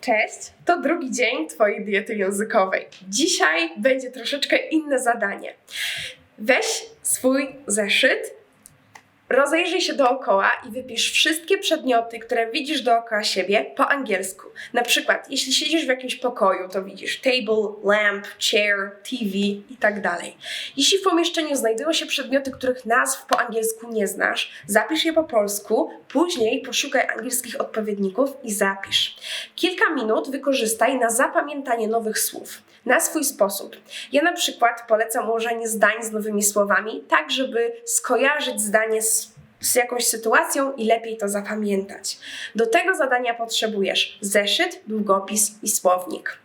Cześć, to drugi dzień Twojej diety językowej. Dzisiaj będzie troszeczkę inne zadanie. Weź swój zeszyt, rozejrzyj się dookoła i wypisz wszystkie przedmioty, które widzisz dookoła siebie po angielsku. Na przykład, jeśli siedzisz w jakimś pokoju, to widzisz table, lamp, chair, TV i tak dalej. Jeśli w pomieszczeniu znajdują się przedmioty, których nazw po angielsku nie znasz, zapisz je po polsku, później poszukaj angielskich odpowiedników i zapisz. Kilka minut wykorzystaj na zapamiętanie nowych słów na swój sposób. Ja na przykład polecam ułożenie zdań z nowymi słowami, tak żeby skojarzyć zdanie z, z jakąś sytuacją i lepiej to zapamiętać. Do tego zadania potrzebujesz zeszyt, długopis i słownik.